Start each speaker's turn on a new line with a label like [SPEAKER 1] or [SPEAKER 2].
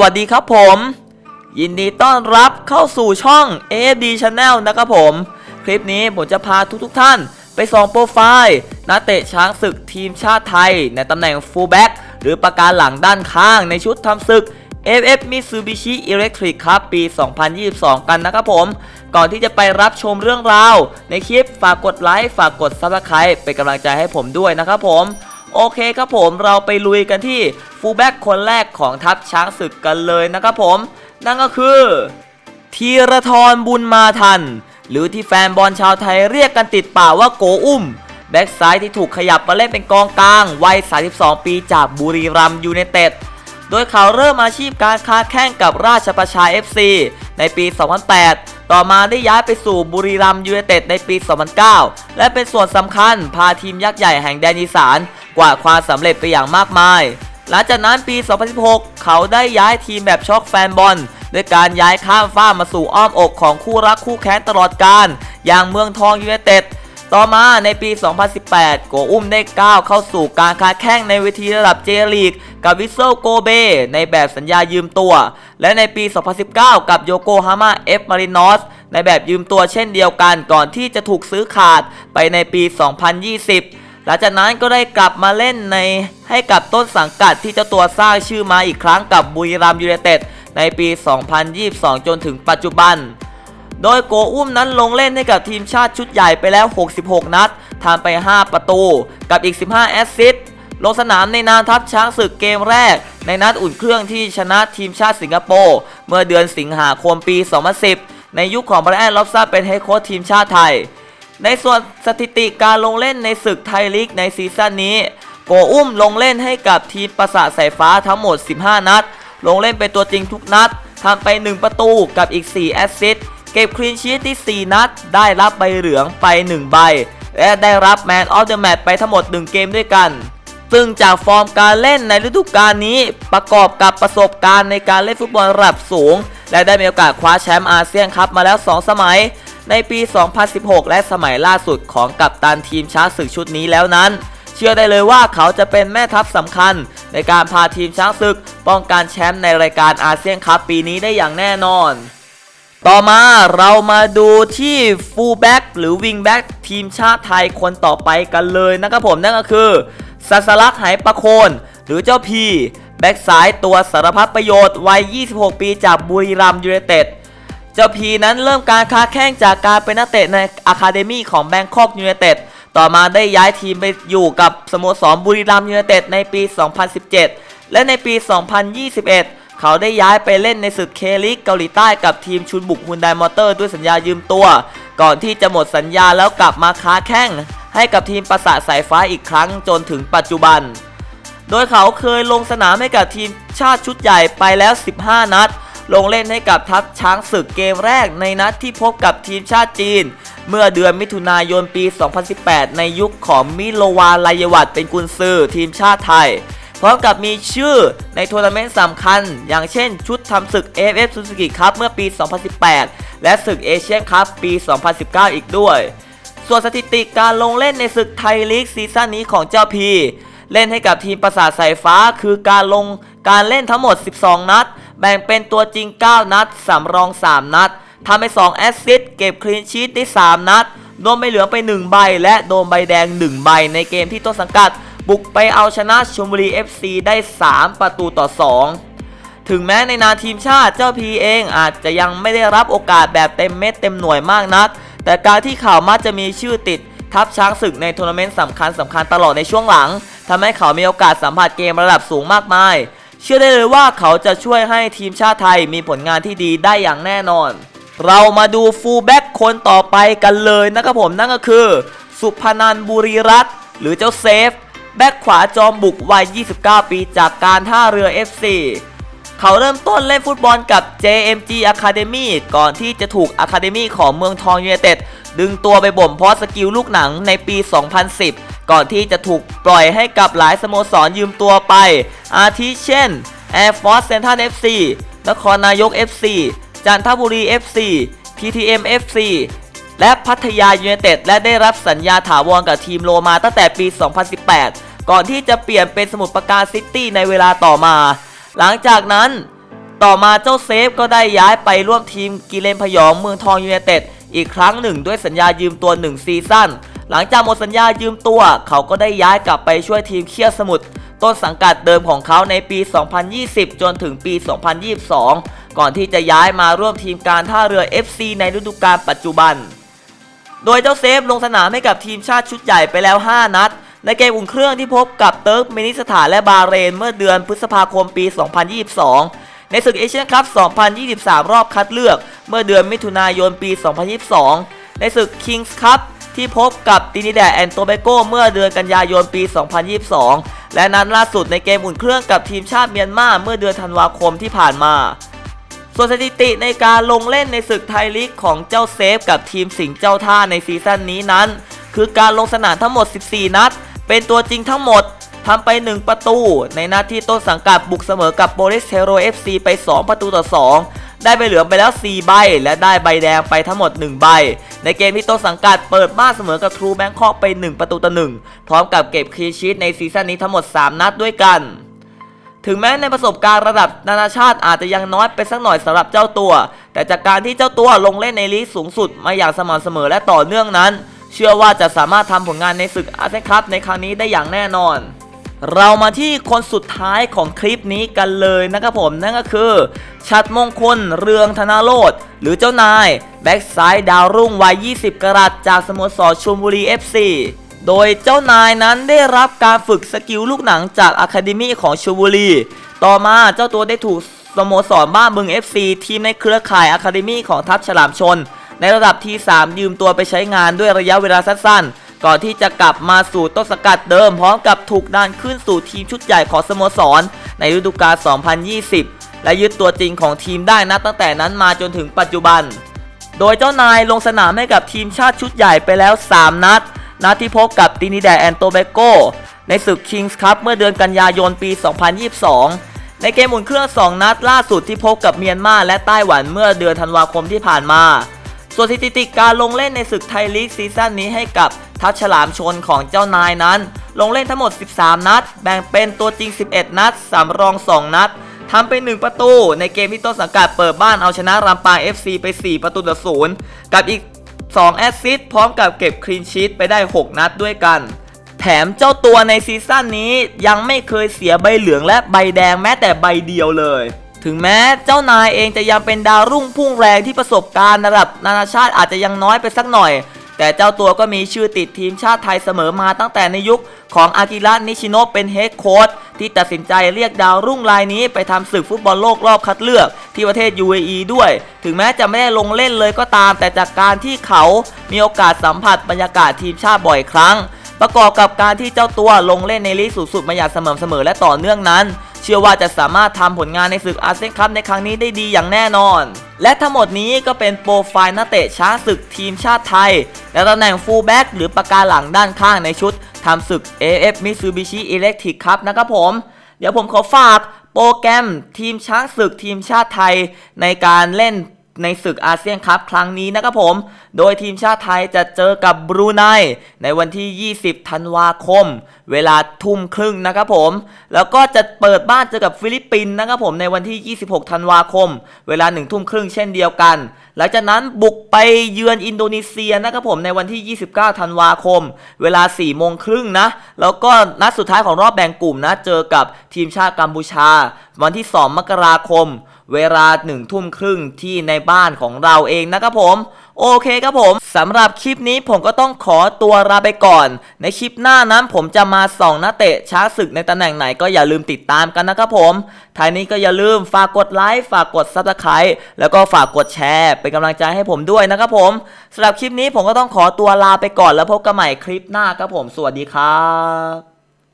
[SPEAKER 1] วัสดีครับผม ยินดีต้อนรับเข้าสู่ช่อง AFD Channel นะครับผม คลิปนี้ผมจะพาทุกๆทท่าน ไปส่องโปรไฟล์นักเตะช้างศึกทีมชาติไทย ในตำแหน่ง fullback หรือประการหลังด้านข้างในชุดทำศึก FF Mitsubishi Electric ครับปี 2022 กันนะครับผม ก่อนที่จะไปรับชมเรื่องราว ในคลิปฝากกดไลค์ฝากกด Subscribe เป็นกำลังใจให้ผมด้วยนะครับผม โอเคครับผมเราไปลุยกันที่ฟูลแบ็กคนแรกของทัพช้างศึกกันเลยนะครับผม นั่นก็คือธีรทรบุญมาทัน หรือที่แฟนบอลชาวไทยเรียกกันติดปากว่าโกอุ้ม แบ็กซ้ายที่ถูกขยับมาเล่นเป็นกองกลาง วัย 32 ปีจากบุรีรัมย์ยูไนเต็ดโดยเขาเริ่มอาชีพการค้าแข่งกับราชประชา FC ในปี 2008 ต่อมาได้ย้ายไปสู่บุรีรัมย์ยูไนเต็ดในปี 2009 และเป็นส่วนสำคัญพาทีมยักษ์ใหญ่แห่งแดนอีสาน กว่าดความสำเร็จไปอย่างมากมาย หลังจากนั้นปี 2016 เขาได้ย้ายทีมแบบช็อกแฟนบอลด้วยการย้ายข้ามฟ้ามาสู่อ้อมอกของคู่รักคู่แค้นตลอดกาลอย่างเมืองทองยูไนเต็ดต่อมาในปี 2018 โกอุ้มได้ก้าวเข้าสู่การค้าแข่งในเวทีระดับเจลีก กับวิสเซลโกเบ ในแบบสัญญายืมตัว และในปี 2019 กับโยโกฮาม่าเอฟมารินอสในแบบยืมตัวเช่นเดียวกันก่อนที่จะถูกซื้อขาดไปในปี 2020 หลังจากนั้นก็ได้กลับมาเล่นในให้กับต้นสังกัดที่เจ้าตัวสร้างชื่อมาอีกครั้งกับบุรีรัมยูไนเต็ดในปี 2022 จนถึงปัจจุบัน โดยโกอุ้มนั้นลงเล่นให้กับทีมชาติชุดใหญ่ไปแล้ว 66 นัดทำไป 5 ประตู กับอีก 15 แอสซิสต์ลงสนามในนามทัพช้างศึกเกมแรก ในนัดอุ่นเครื่องที่ชนะทีมชาติสิงคโปร์เมื่อเดือนสิงหาคมปี 2010 ในยุคของบรแอนล็อบซ่าเป็นเฮดโค้ชทีมชาติไทย ในส่วนสถิติการลงเล่นในศึกไทยลีกในซีซั่นนี้ โกอุ้มลงเล่นให้กับทีมประสาทสายฟ้าทั้งหมด 15 นัด ลงเล่นเป็นตัวจริงทุกนัดทำไป 1 ประตูกับอีก 4 แอสซิสต์เก็บคลีนชีตที่ 4 นัด ได้รับใบเหลืองไป 1 ใบ และได้รับแมนออฟเดอะแมตช์ไปทั้งหมด 1 เกมด้วยกัน ซึ่งจากฟอร์มการเล่นในฤดูกาลนี้ประกอบกับประสบการณ์ในการเล่นฟุตบอลระดับสูง และได้มีโอกาสคว้าแชมป์อาเซียนคัพมาแล้ว 2 สมัย ในปี 2016 และสมัยล่าสุดของกัปตันทีมช้างศึกชุดนี้แล้วนั้น เชื่อได้เลยว่าเขาจะเป็นแม่ทัพสำคัญ ในการพาทีมช้างศึก ป้องกันแชมป์ในรายการอาเซียนคัพปีนี้ได้อย่างแน่นอนต่อมาเรามาดูที่ฟูลแบ็กหรือวิงแบ็กทีมชาติไทยคนต่อไปกันเลยนะครับผมนั่นก็คือสัสลักษณ์ไหประโคน หรือเจ้าพีแบ็กซ้ายตัวสารพัดประโยชน์วัย 26 ปีจากบุรีรัมย์ยูไนเต็ด เจ้าพีนั้นเริ่มการค้าแข่งจากการเป็นนักเตะในอะคาเดมี่ของแบงคอกยูไนเต็ดต่อมาได้ย้ายทีมไปอยู่กับสโมสรบุรีรัมย์ยูไนเต็ดในปี 2017 และในปี 2021 เขาได้ย้ายไปเล่นในศึกเคลิกเกาหลีใต้กับทีมชุนบุกฮุนไดมอเตอร์ด้วยสัญญายืมตัว ก่อนที่จะหมดสัญญาแล้วกลับมาค้าแข่งให้กับทีมประสาทสายฟ้าอีกครั้งจนถึงปัจจุบัน โดยเขาเคยลงสนามให้กับทีมชาติชุดใหญ่ไปแล้ว 15 นัด ลงเล่นให้กับทัพช้างศึกเกมแรกในนัดที่พบกับทีมชาติจีน เมื่อเดือนมิถุนายนปี 2018 ในยุคของมิโลวาลายวัตเป็นกุนซือทีมชาติไทย พร้อมกับมีชื่อในทัวร์นาเมนต์สำคัญ อย่างเช่นชุดทำศึก AFF Suzuki Cup เมื่อปี 2018 และศึกเอเชียนคัพปี 2019 อีกด้วย ส่วนสถิติการลงเล่นในศึกไทยลีกซีซั่นนี้ของเจ้าพีเล่นให้กับทีมประสาทสายฟ้าคือการลงการเล่นทั้งหมด 12 นัด แบ่งเป็นตัวจริง 9 นัดสำรอง 3 นัดทำให้2แอสซิสต์เก็บคลีนชีตได้3นัดโดนใบเหลืองไป 1 ใบ และโดนใบแดง 1 ใบ ในเกมที่ต้นสังกัด บุกไปเอาชนะชลบุรี FC ได้ 3 ประตูต่อ 2 ถึงแม้ในนาทีมชาติเจ้าพีเองอาจจะยังไม่ได้รับโอกาสแบบเต็มเม็ดเต็มหน่วยมากนัก แต่การที่เขามักจะมีชื่อติดทัพช้างศึกในทัวร์นาเมนต์สำคัญสำคัญตลอดในช่วงหลังทำให้เขามีโอกาสสัมผัสเกมระดับสูงมากมาย เชื่อได้เลยว่าเขาจะช่วยให้ทีมชาติไทยมีผลงานที่ดีได้อย่างแน่นอน เรามาดูฟูลแบ็กคนต่อไปกันเลยนะครับผมนั่นก็คือ สุพนันบุรีรัตน์หรือเจ้าเซฟ แบ็กขวาจอมบุกวัย 29 ปีจากการท่าเรือ FC เขาเริ่มต้นเล่นฟุตบอลกับ JMG Academy ก่อนที่จะถูก Academy ของเมืองทองยูไนเต็ดดึงตัวไปบ่มเพาะสกิลลูกหนังในปี 2010 ก่อนที่จะถูกปล่อยให้กับหลายสโมสรยืมตัวไป อาทิเช่น Air Force Central FC นครนายก FC จันทบุรี FC PTM FC และพัทยายูไนเต็ดและได้รับสัญญาถาวรกับทีมโลมาตั้งแต่ปี 2018 ก่อนที่จะเปลี่ยนเป็นสมุทรปราการซิตี้ในเวลาต่อมา หลังจากนั้น ต่อมาเจ้าเซฟก็ได้ย้ายไปร่วมทีมกิเลนพยองเมืองทองยูไนเต็ดอีกครั้งหนึ่งด้วยสัญญายืมตัว 1 ซีซั่น หลังจากหมดสัญญายืมตัว เขาก็ได้ย้ายกลับไปช่วยทีมเคียสมุทรต้นสังกัดเดิมของเขาในปี 2020 จนถึงปี 2022 ก่อนที่จะย้ายมาร่วมทีมการท่าเรือ FC ในฤดูกาลปัจจุบัน โดยเจ้าเซฟลงสนามให้กับทีมชาติชุดใหญ่ไปแล้ว 5 นัด ในเกมอุ่นเครื่องที่พบกับเติร์กเมนิสถานและบาเรนเมื่อเดือนพฤษภาคมปี 2022 ในศึกเอเชียนคัพ 2023 รอบคัดเลือก เมื่อเดือนมิถุนายนปี 2022 ในศึกคิงส์คัพ ที่พบกับตินิแดแอนโตเบโกเมื่อเดือนกันยายนปี 2022 และนัดล่าสุดในเกมอุ่นเครื่องกับทีมชาติเมียนมาเมื่อเดือนธันวาคมที่ผ่านมา ส่วนสถิติในการลงเล่นในศึกไทยลีกของเจ้าเซฟกับทีมสิงห์เจ้าท่าในซีซั่นนี้นั้น คือการลงสนามทั้งหมด 14 นัด เป็นตัวจริงทั้งหมดทำไป 1 ประตู ในนัดที่ต้นสังกัดบุกเสมอกับโบริสเทโรเอฟซีไป 2 ประตูต่อ 2 ได้ใบเหลืองไปแล้ว 4 ใบ และได้ใบแดงไปทั้งหมด 1 ใบ ในเกมที่ต้นสังกัดเปิดบ้านเสมอกับทรูแบงคอกไป 1 ประตูต่อ1พร้อมกับเก็บคลีชีตในซีซั่นนี้ทั้งหมด 3 นัดด้วยกัน ถึงแม้ในประสบการณ์ระดับนานาชาติอาจจะยังน้อยไปสักหน่อยสำหรับเจ้าตัว แต่จากการที่เจ้าตัวลงเล่นในลีกสูงสุดมาอย่างสม่ำเสมอและต่อเนื่องนั้น เชื่อว่าจะสามารถทำผลงานในศึกอาเซียนคัพในครั้งนี้ได้อย่างแน่นอน เรามาที่คนสุดท้ายของคลิปนี้กันเลยนะครับผมนั่นก็คือ ชัดมงคลเรืองธนาโรธหรือเจ้านาย แบ็กซ้ายดาวรุ่งวัย 20 กรัตจากสโมสรชลบุรี FC โดยเจ้านายนั้นได้รับการฝึกสกิลลูกหนังจากอะคาเดมี่ของชลบุรี ต่อมาเจ้าตัวได้ถูกสโมสรบ้านบึง FC ทีมในเครือข่ายอะคาเดมี่ของทัพฉลามชน ในระดับที่3ยืมตัวไปใช้งานด้วยระยะเวลาสั้นๆ ก่อนที่จะกลับมาสู่ต้นสกัดเดิม พร้อมกับถูกดันขึ้นสู่ทีมชุดใหญ่ของสโมสร ในฤดูกาล 2020 และยึดตัวจริงของทีมได้นับตั้งแต่นั้นมาจนถึงปัจจุบัน โดยเจ้านายลงสนามให้กับทีมชาติชุดใหญ่ไปแล้ว 3 นัด นัดที่พบกับตินิแดแอนโตเบโกในศึกคิงส์คัพเมื่อเดือนกันยายนปี 2022ในเกมอุ่นเครื่อง 2 นัดล่าสุดที่พบกับเมียนมาและไต้หวันเมื่อเดือนธันวาคมที่ผ่านมา ส่วนสถิติการลงเล่นในศึกไทยลีกซีซั่นนี้ให้กับทัพฉลามชนของเจ้านายนั้น ลงเล่นทั้งหมด 13 นัด แบ่งเป็นตัวจริง 11 นัดสำรอง 2 นัดทำไป 1 ประตู ในเกมที่ต้นสังกัดเปิดบ้านเอาชนะรำปาง FC ไป 4 ประตูต่อศูนย์กับอีก 2 แอสซิสต์พร้อมกับเก็บคลีนชีตไปได้ 6 นัดด้วยกัน แถมเจ้าตัวในซีซั่นนี้ยังไม่เคยเสียใบเหลืองและใบแดงแม้แต่ใบเดียวเลย ถึงแม้เจ้านายเองจะยังเป็นดาวรุ่งพุ่งแรงที่ประสบการณ์ระดับนานาชาติอาจจะยังน้อยไปสักหน่อย แต่เจ้าตัวก็มีชื่อติดทีมชาติไทยเสมอมาตั้งแต่ในยุคของอากิระนิชิโนะเป็นเฮดโค้ชที่ตัดสินใจเรียกดาวรุ่งรายนี้ไปทำศึกฟุตบอลโลกรอบคัดเลือก ที่ประเทศ UAE ด้วย ถึงแม้จะไม่ได้ลงเล่นเลยก็ตาม แต่จากการที่เขามีโอกาสสัมผัสบรรยากาศทีมชาติบ่อยครั้ง ประกอบกับการที่เจ้าตัวลงเล่นในลีกสูงสุดมาอย่างสม่ำเสมอและต่อเนื่องนั้น เชื่อว่าจะสามารถทำผลงานในศึกอาเซียนคัพในครั้งนี้ได้ดีอย่างแน่นอน และทั้งหมดนี้ก็เป็นโปรไฟล์นักเตะช้างศึกทีมชาติไทยและตำแหน่งฟูลแบ็กหรือปากกาหลังด้านข้างในชุดทำศึก AF Mitsubishi Electric ครับนะครับผม เดี๋ยวผมขอฝากโปรแกรมทีมช้างศึกทีมชาติไทยในการเล่น ในศึกอาเซียนคัพครั้งนี้นะครับผม โดยทีมชาติไทยจะเจอกับบรูไนในวันที่ 20 ธันวาคม เวลาทุ่มครึ่งนะครับผม แล้วก็จะเปิดบ้านเจอกับฟิลิปปินส์นะครับผมในวันที่ 26 ธันวาคม เวลา1ทุ่มครึ่งเช่นเดียวกัน หลังจากนั้นบุกไปเยือนอินโดนีเซียนะครับผมในวันที่ 29 ธันวาคม เวลา4โมงครึ่งนะ แล้วก็นัดสุดท้ายของรอบแบ่งกลุ่มนะ เจอกับทีมชาติกัมพูชา วันที่ 2 มกราคม เวลาหนึ่งทุ่มครึ่งที่ในบ้านของเราเองนะครับผม โอเคครับผมสำหรับคลิปนี้ผมก็ต้องขอตัวลาไปก่อน ในคลิปหน้านั้นผมจะมาส่องนักเตะช้าศึกในตำแหน่งไหนก็อย่าลืมติดตามกันนะครับผมท้ายนี้ก็อย่าลืมฝากกดไลค์ฝากกดซับสไครต์แล้วก็ฝากกดแชร์เป็นกำลังใจให้ผมด้วยนะครับผมสำหรับคลิปนี้ผมก็ต้องขอตัวลาไปก่อนแล้วพบกันใหม่คลิปหน้าครับผม สวัสดีครับ